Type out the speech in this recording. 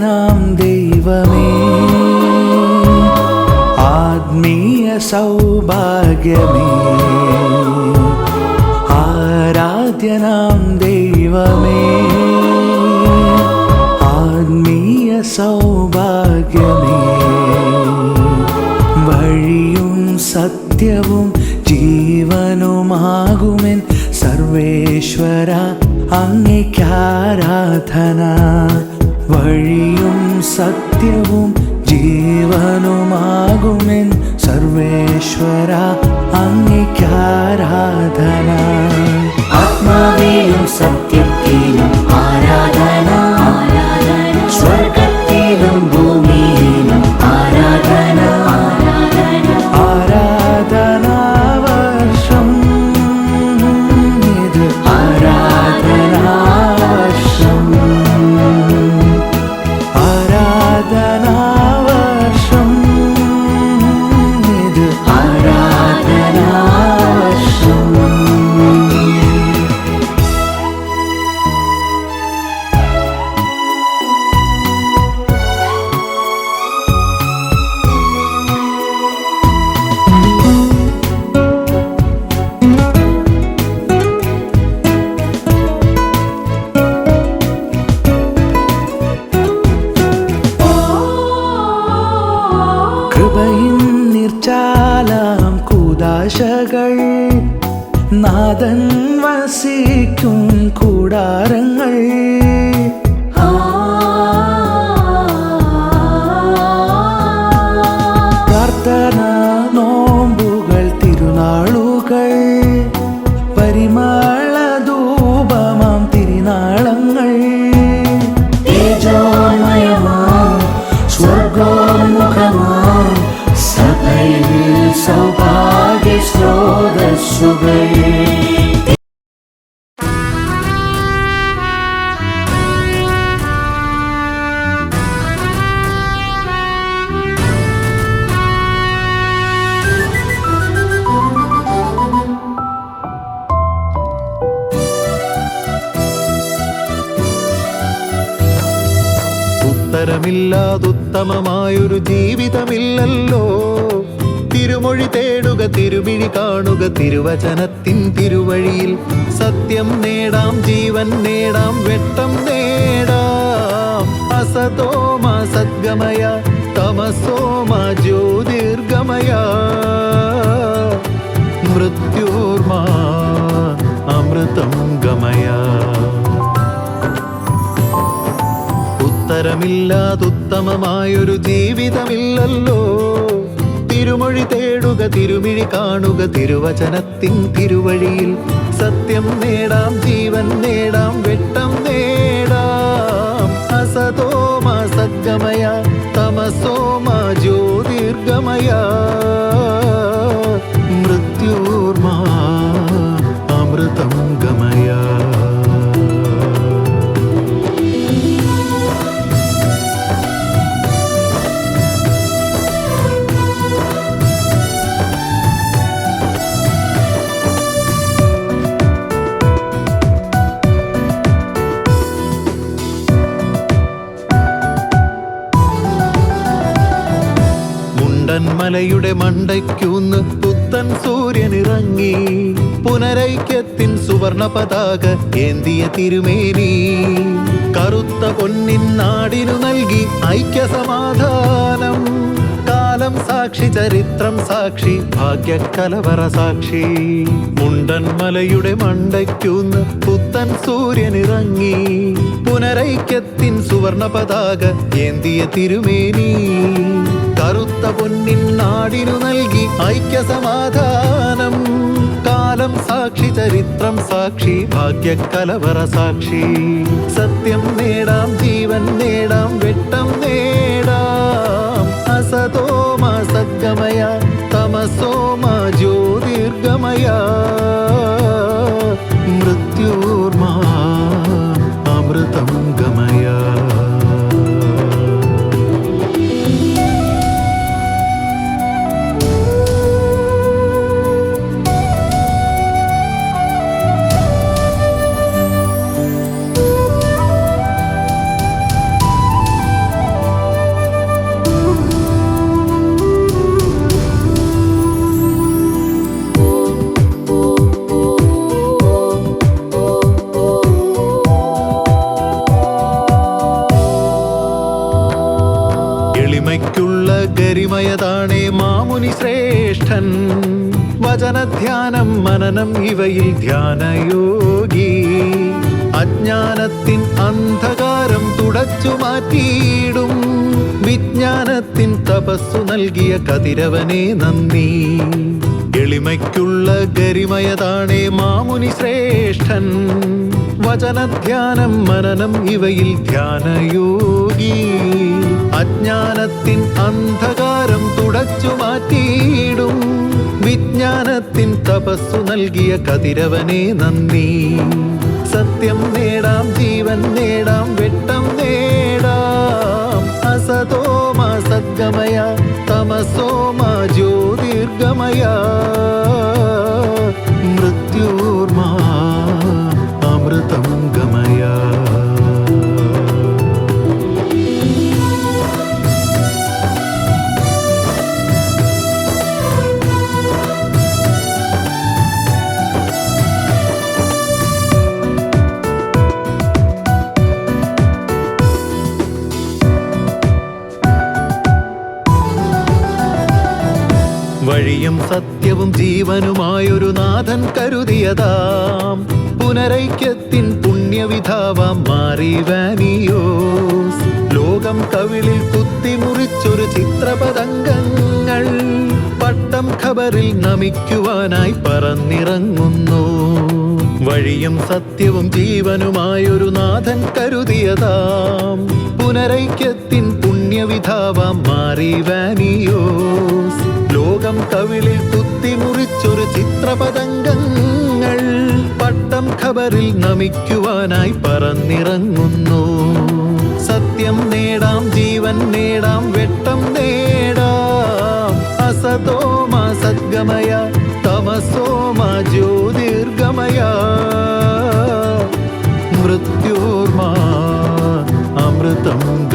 നാം ദൈവമേ ആത്മീയ സൗഭാഗ്യമേ ആരാധ്യനാം ദൈവമേ ആത്മീയ സൗഭാഗ്യമേ വഴിയും സത്യവും ജീവനുമാകുമെൻ സർവേശ്വര അങ്ങേക്കാരാധന വഴിയും സത്യവും ജീവനുമാകുമെൻ സർവേശ്വര അങ്ങയ്ക്കാരാധന ആത്മാവിലും സത്യത്തിലും കൂതാശകൾ നാദൻ വസിക്കും കൂടാരങ്ങൾ. ഉത്തരമില്ലാതുത്തമമായൊരു ജീവിതമില്ലല്ലോ. തിരുമൊഴി തേടുക തിരുമിഴി കാണുക തിരുവചനത്തിൻ തിരുവഴിയിൽ സത്യം നേടാം ജീവൻ നേടാം വെട്ടം നേടാം. അസതോമ സദ്ഗമയ തമസോമ ജ്യോതിർഗമയ. ഉത്തരമില്ലാതുത്തമമായൊരു ജീവിതമില്ലല്ലോ. തിരുമൊഴി തേടുക തിരുമിഴി കാണുക തിരുവചനത്തിൻ തിരുവഴിയിൽ സത്യം നേടാം ജീവൻ നേടാം വെട്ടം നേടാം. അസതോമ സദ്ഗമയ മലയുടെ മണ്ടയ്ക്കൂന്ന് പുത്തൻ സൂര്യനിറങ്ങി. പുനരൈക്യത്തിൻ സുവർണ പതാക ഏന്തിയ തിരുമേനി. കറുത്ത പൊന്നിൻ നാടിനു നൽകി ഐക്യ സമാധാനം കാലം സാക്ഷി ചരിത്രം സാക്ഷി ഭാഗ്യക്കലവറ സാക്ഷി. മുണ്ടൻ മലയുടെ മണ്ടയ്ക്കൂന്ന് പുത്തൻ സൂര്യനിറങ്ങി. പുനരൈക്യത്തിൻ സുവർണ പതാക ഏന്തിയ തിരുമേനി. കറുത്ത പൊന്നിൻ നാടിനു നൽകി ഐക്യ സമാധാനം കാലം സാക്ഷി ചരിത്രം സാക്ഷി ഭാഗ്യക്കലവറ സാക്ഷി. സത്യം നേടാം ജീവൻ നേടാം വെട്ടം നേടാം അമ്മയ്ക്കുള്ള ഗരിമയതാണേ മാമുനി ശ്രേഷ്ഠൻ. വചനധ്യാനം മനനം ഇവയിൽ ധ്യാനയോഗി. അജ്ഞാനത്തിൻ അന്ധകാരം തുടച്ചു മാറ്റിയിടും. വിജ്ഞാനത്തിൻ തപസ്സു നൽകിയ കതിരവനെ നന്ദി. എളിമയ്ക്കുള്ള ഗരിമയതാണേ മാമുനി ശ്രേഷ്ഠൻ. വചനധ്യാനം മനനം ഇവയിൽ ധ്യാനയോഗീ. അജ്ഞാനത്തിൻ അന്ധകാരം തുടച്ചു മാറ്റിയിടും. വിജ്ഞാനത്തിൻ തപസ്സു നൽകിയ കതിരവനെ നന്ദി. സത്യം നേടാം ജീവൻ നേടാം വെട്ടം നേടാം വഴിയും സത്യവും ജീവനുമായൊരു നാഥൻ കരുതിയതാം. പുനരൈക്യത്തിൻ പുണ്യവിധാവാം മാറി വാനിയോസ് ലോകം കവിളിൽ കുത്തിമുറിച്ചൊരു ചിത്രപതംഗങ്ങൾ പട്ടം ഖബറിൽ നമിക്കുവാനായി പറന്നിറങ്ങുന്നു. വഴിയും സത്യവും ജീവനുമായൊരു നാഥൻ കരുതിയതാം. പുനരൈക്യത്തിൻ പുണ്യവിധാവാം മാറി വാനിയോസ് ലോകം കവിളിൽ കുത്തിമുറിച്ചൊരു ചിത്രപതംഗങ്ങൾ പട്ടം ഖബറിൽ നമിക്കുവാനായി പറന്നിറങ്ങുന്നു. സത്യം നേടാം ജീവൻ നേടാം വെട്ടം നേടാം. അസതോമ സദ്ഗമയ തമസോമ ജ്യോതിർഗമയ. മൃത്യോർമാ അമൃതം